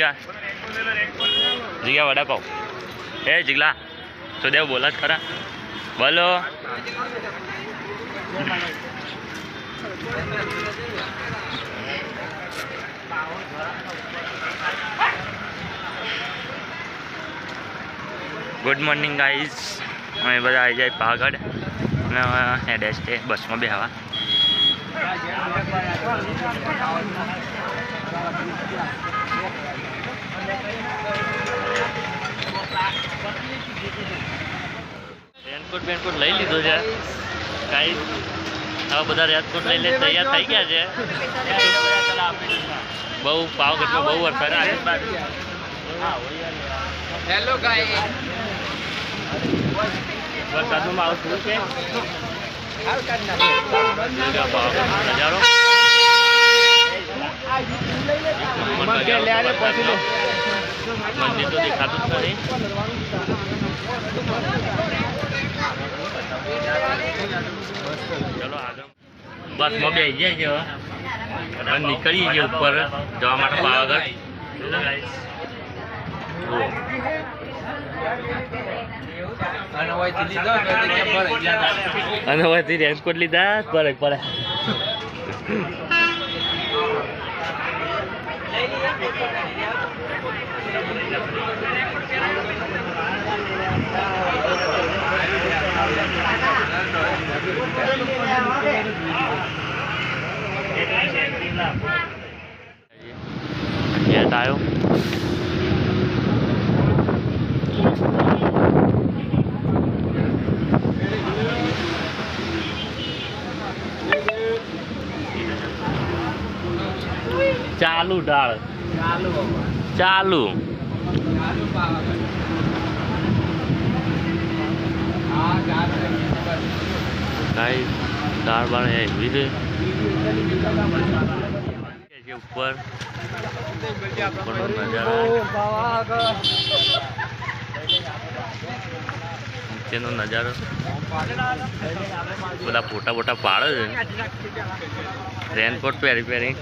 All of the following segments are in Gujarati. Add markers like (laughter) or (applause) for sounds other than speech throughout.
જીગા. જીગા વડાપાવ. એ જીગલા. સુદેવ બોલા જ ખરા. બોલો. ગુડ મોર્નિંગ ગાઈઝ અમે બધા આવી જાય પાવાગઢ અને હવે હેડે છે, બસમાં બેહવા. રેનકોટ બેનકોટ લઈ લીધો છે. ગાઈઝ આવા બધા રેનકોટ લઈ લે તૈયાર થઈ ગયા છે. બહુ પાવાગઢમાં બહુ વરસાદ આવે. હેલો ગાઈ વરસાદનું માહોલ શું છે? નજારો. મંદિર. તો દેખાતું જ નથી. ચલો આગળ. બસમાં બેસી જાય છે હવે. હવે નીકળીએ ઉપર જવા માટે પાવાગઢ. અને હોય ગયા. રેનકોટ લીધા પડે પડે. ગેટ આવ્યો ચાલુ ઢાળ ચાલુ બાબા. ચાલુ ચાલુ પાવાગઢ. હા, ચાલુ રહી ગયું. છે ઉપર. નીચેનો નજારો. બધા ફોટા બોટા પાડે છે. રેનકોટ પહેરી પહેરી.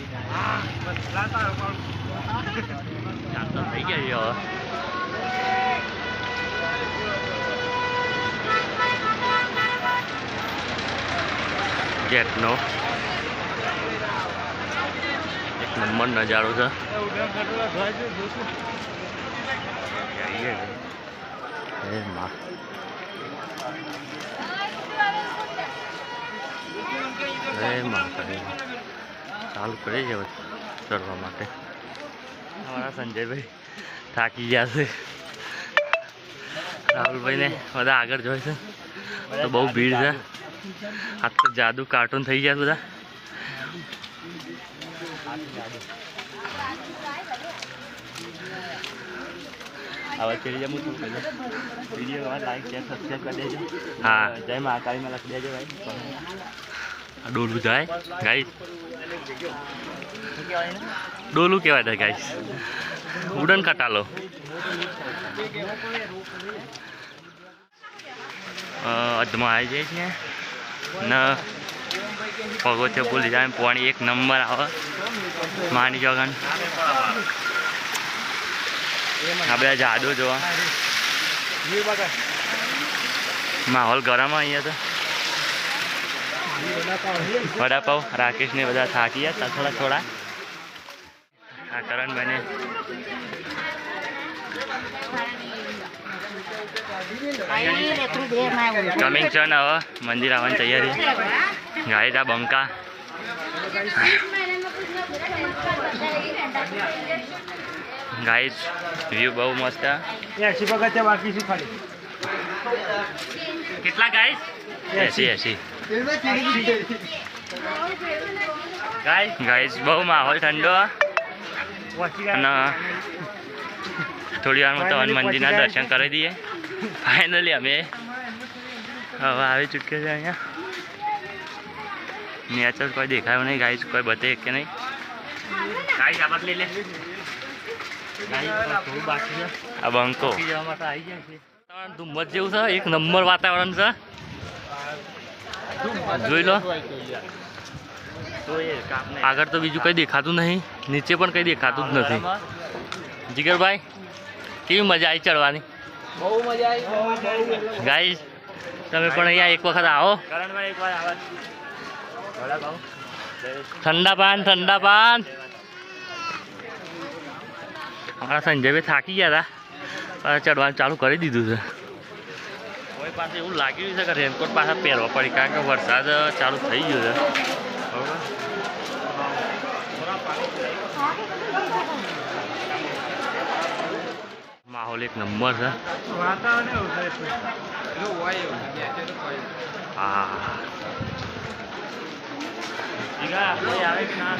થઈ ગયા છે હવે. જેટનો એક નંબર નજારો છે. ચાલુ કરી છે ચડવા માટે. અમારા સંજયભાઈ થાકી ગયા છે. રાહુલભાઈને બધા આગળ જોઈ છે. તો બહુ ભીડ છે. આ તો જાદુ કાર્ટૂન થઈ ગયા બધા. હવે ચડી જાય હું વીડિયો લાઈક શેર સબસ્ક્રાઈબ કરી દેજો. હા. જય મહાકાળીમાં લખી દેજો ભાઈ. ડોલું જાય ગાઈસ. ડોલું કહેવાય છે ગાઈસ. ઉડન કટાલો અધમાં આવી જાય છે ને પગોથે ભૂલી જાય પાણી એક નંબર આવે. માની જગન આ બધા જાદુ જોવા. માહોલ ગરમ અહીંયા તો. વડાપાવ રાકેશ ને બધા થાકી ગયા થોડા થોડા. આ કરણભાઈને કમિંગ છે ને હવે મંદિર આવવાની તૈયારી ગાય આ બંકા ગાઈસ વ્યૂ બહુ મસ્ત એસી પગથિયા બાકી છે ખાલી કેટલા ગાઈસ એસી એસી ગાઈસ બહુ માહોલ ઠંડો અને થોડી વારમાં તો હનુમાન મંદિરના દર્શન કરી દઈએ. ફાઇનલી અમે હવે આવી ચૂક્યા છે અહીંયા. નેચર કોઈ દેખાયો નહીં ગાઈસ કોઈ બતે કે નહીં. ગાઈસ આ બદલી લે. આ બંકો ધુમ્મસ જેવું છે એક નંબર વાતાવરણ છે. જોઈ લો. આગળ તો બીજું કંઈ દેખાતું નહીં નીચે પણ કંઈ દેખાતું જ નથી. જીગરભાઈ કેવી મજા આવી ચડવાની? બહુ મજા આવી. ગાઈઝ તમે પણ અહીંયા એક વખત આવો. ઠંડા પાન ઠંડા પાન. અમારા સંજયભાઈ થાકી ગયા હતા પણ ચડવાનું ચાલુ કરી દીધું છે. કોઈ પાસે એવું લાગી રહ્યું છે કે રેનકોટ પાછા પહેરવા પડી કારણ કે વરસાદ ચાલુ થઈ ગયો છે. બરોબર? માહોલ એક નંબર છે.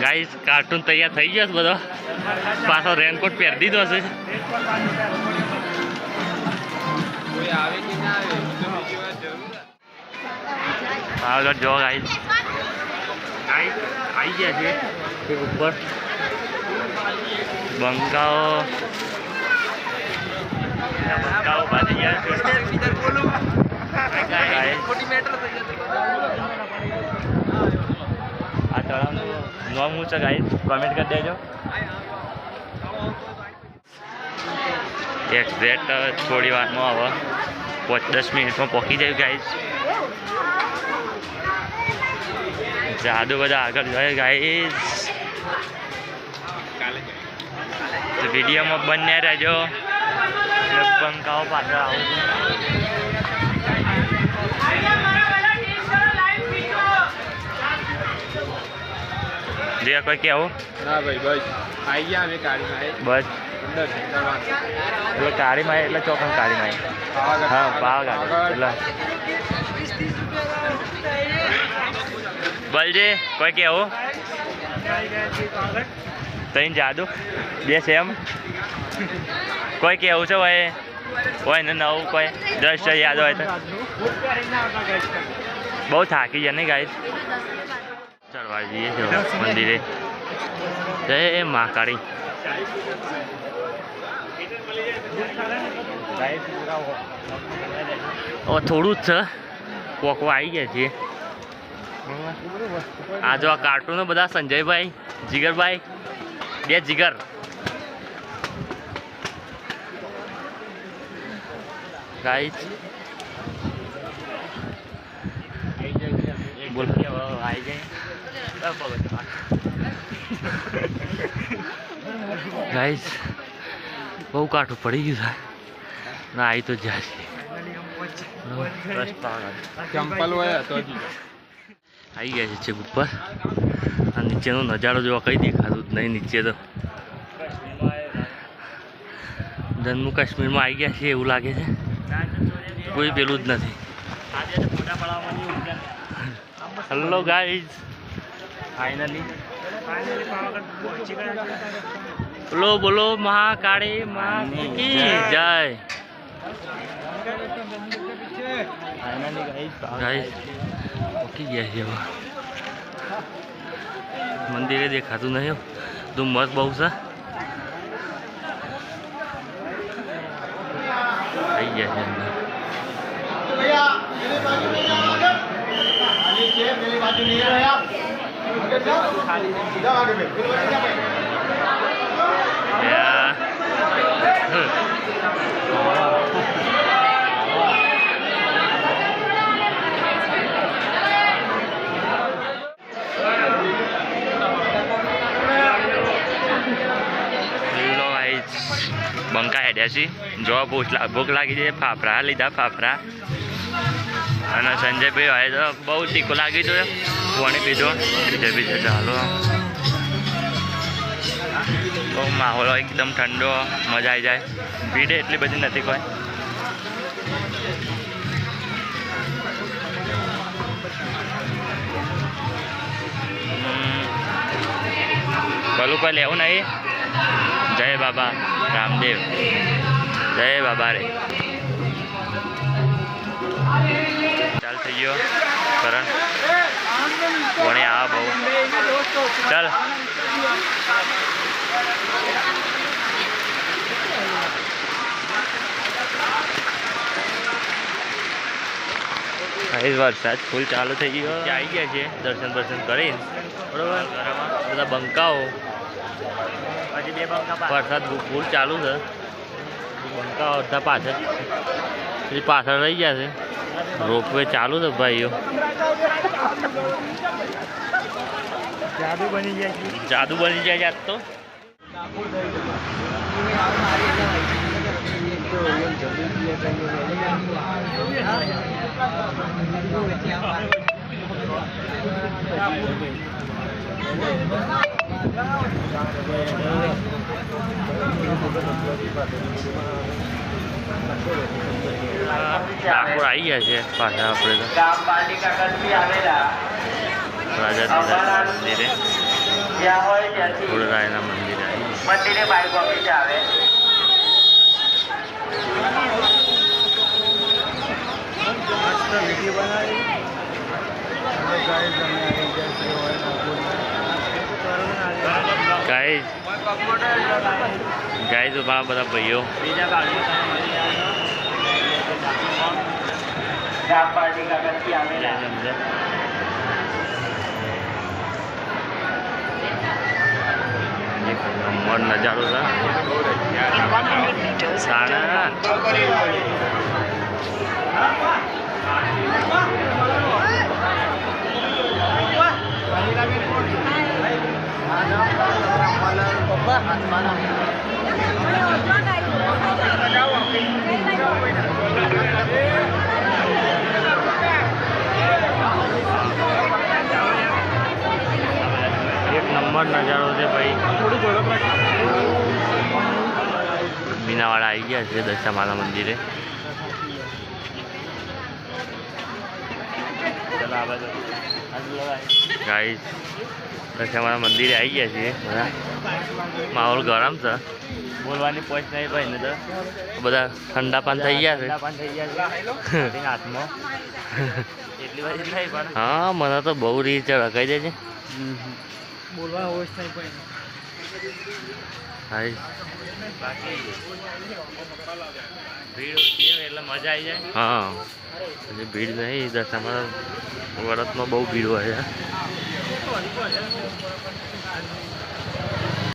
ગાઈસ કાર્ટૂન તૈયાર થઈ ગયો છે બધો. પાછો રેનકોટ પહેરી દીધો છે. કોઈ આવે કે ના આવે તો બીજી વાર જરૂર આગળ જો ગાઈસ ગાઈસ આવી ગયા છે. ઉપર. બંકાઓ બંકાઓ બાંધી ગયા છે ગાઈસ ખોટી મેટર થઈ જતી આ તળાવનું નામ શું છે ગાઈસ કોમેન્ટ કરી દેજો એક્ઝેક્ટ થોડી વારમાં હવે પાંચ દસ મિનિટમાં પહોંચી જાય ગાઈસ જાદુ બધા આગળ જાય ગાઈસ તો વિડીયોમાં બંને રહેજો બંકાઓ પાછળ આવું જે કોઈ કેવું ના ભાઈ બસ આવી ગયા અમે ગાડીમાં બસ અંદર કરવાનું એટલે કાળીમાં એટલે ચોકન કાળીમાં હા પાવાગઢ એટલે બલજે કોઈ કેવું તઈ જાદુ, બે સેમ. કોઈ કેવું છે ભાઈ? કોઈ ને નવું, કોઈ દ્રશ્ય યાદ હોય તો. બહુ થાકી જાય ને ગાઈસ ચડવા જઈએ છીએ મંદિરે. જય મા કાળી. થોડું જ છે. કોકવા આવી ગયા છે આ જો આ કાર્ટૂનો બધા સંજયભાઈ, જીગરભાઈ બે જીગર. ગાઈસ બોલ. આવી જાય ગાઈસ બહુ કાઠું પડી ગયું થાય ના આવી તો જાય ચંપલ હોય તો આવી ગયા છે ઉપર. નીચેનો નજારો જોવા કંઈ દેખાતું જ નહીં નીચે તો. જમ્મુ કાશ્મીરમાં આવી ગયા છે એવું લાગે છે. કોઈ પેલું જ નથી. હેલો ગાઈઝ ફાઇનલી બોલો બોલો મહાકાળી મા કી જય ગાઈઝ ઓકી ગયા છે મંદિરે દેખાતું નહીં હો. ધુમ્મસ બહુ છે થઈ ગયા છે અંદર. યા. લો ગાઈસ હેડ્યા જો ભૂખ ભૂખ લાગી છે, ફાફડા લીધા, ફાફડા. અને સંજયભાઈ હોય તો બહુ તીખું લાગી છે. પાણી પીધો. બીજે બીજે ચાલો. બહુ માહોલ એકદમ ઠંડો, મજા આવી જાય. ભીડ એટલી બધી નથી કોઈ. પેલું કોઈ લેવું નહીં. જય બાબા રામદેવ. જય બાબા રે. ચાલ થઈ ગયો. કરણ કોણે આ બહુ. ચાલ. અહીં વરસાદ ફૂલ ચાલુ થઈ ગયો. આવી ગયા છે દર્શન દર્શન કરી બરોબર. બધા બંકાઓ. હજી બે બંકા વરસાદ ફૂલ ચાલુ છે. બંકા અડધા પાછળ. પછી પાછળ રહી ગયા છે. રોપવે ચાલુ છે ભાઈઓ. જાદુ બની જાય છે. જાદુ બની જાય જાત તો. ડાકોર આવી ગયા છે પાછા આપણે તો. રાજા મંદિરે. ખોડરાયના મંદિરે મંદિરે. આવે મસ્ત વીડિયો બનાવી અને ગાઈસ અમે આવી ગયા છીએ હોય ગાઈઝ ગાઈઝ મારા બધા ભાઈઓ ગ્રામપાલિકા કચેરી આવેલા એક નંબર નજારો છે એક નંબર નજારો છે ભાઈ. મીનાવાળા આવી ગયા છે દશામાલા મંદિરે. ગાઈસ અમારા મંદિરે આવી ગયા છીએ બધા. માહોલ ગરમ છે. બોલવાની પોચ નહીં ભાઈ ને તો બધા ઠંડા પાન થઈ ગયા છે. (laughs) હાથમાં. એટલી બધી નહીં પણ. હા મને તો બહુ રીતે રખાઈ દે છે બોલવા હોશ નહીં પણ હાય ભીડ એટલે મજા આવી જાય. હા. હજી ભીડ નહીં દશામાં વરસમાં બહુ ભીડ હોય છે.